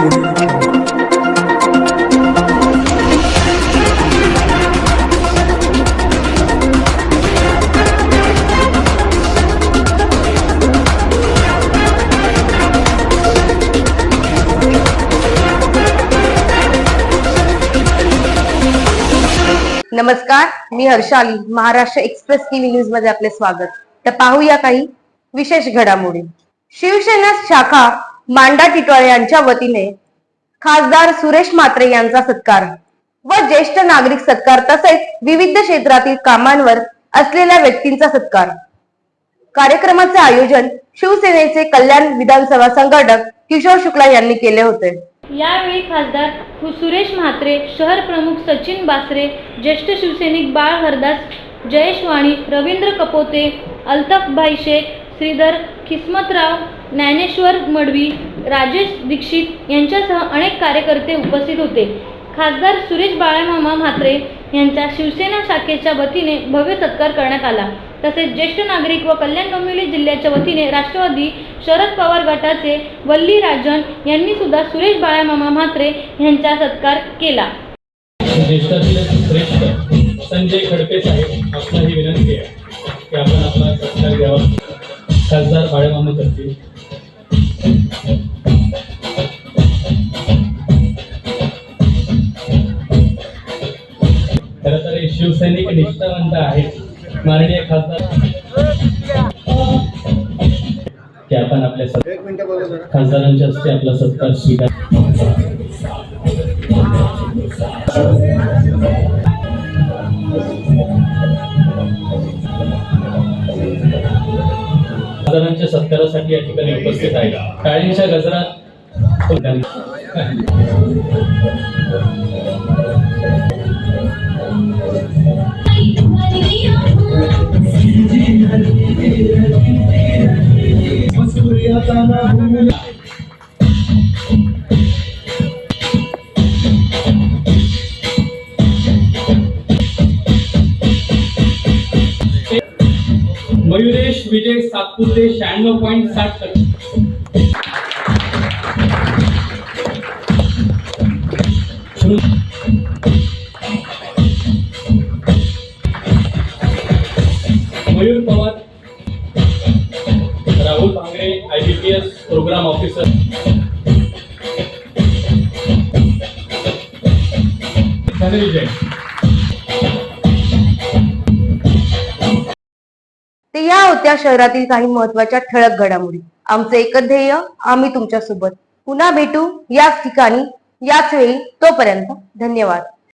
नमस्कार मी Harshali Maharashtra express TV न्यूजमध्ये आपले स्वागत. तर पाहूया काही विशेष घडामोडी. शिवसेना शाखा मांडा टिटवाळे यांच्या वतीने खासदार सुरेश म्हात्रे यांचा सत्कार व ज्येष्ठ नागरिक सत्कार तसेच विविध क्षेत्रातील कामांवर असलेल्या व्यक्तींचा सत्कार. कार्यक्रमाचे आयोजन शिवसेनेचे कल्याण विधानसभा संघटक किशोर शुक्ला यांनी केले होते. यावेळी खासदार सुरेश म्हात्रे शहर प्रमुख सचिन बासरे ज्येष्ठ शिवसैनिक बाळ हरदास जयेश वाणी रवींद्र कपोते अल्ताफभाई शेख श्रीधर किस्मतराव ज्ञानेश्वर मडवी राजेश दीक्षित यांच्यासह अनेक कार्यकर्ते उपस्थित होते. खासदार सुरेश बाळामामा म्हात्रे यांच्या शिवसेना शाखेच्या वतीने भव्य सत्कार करण्यात आला. तसेच ज्येष्ठ नागरिक व कल्याण डोंबिवली जिल्ह्याच्या वतीने राष्ट्रवादी शरद पवार गटाचे वल्ली राजन यांनी सुद्धा सुरेश बाळामामा म्हात्रे यांचा सत्कार केला. संजय खडपे साहेब आपला ही विनंती आहे की आपण आपला सत्कार द्यावा. खासदार बाळेमामा करतील. खरं तर हे शिवसैनिक निष्ठावंत आहेत. माननीय खासदार की आपण आपल्या खासदारांच्या हस्ते आपला सत्कार स्वीकार खासदारांच्या सत्कारासाठी या ठिकाणी उपस्थित आहे टाळींच्या गजरात मयुरेश विजय सातपुते शहाण्णव पॉईंट साठ टक्के. Mayur Pawar Rahul Bhangare I P S program officer. Dhanvijay या होत्या शहरातील काही महत्त्वाच्या ठळक घडामोडी. आमचं एकच ध्येय आम्ही तुमच्यासोबत पुन्हा भेटू याच ठिकाणी याच वेळी तोपर्यंत धन्यवाद.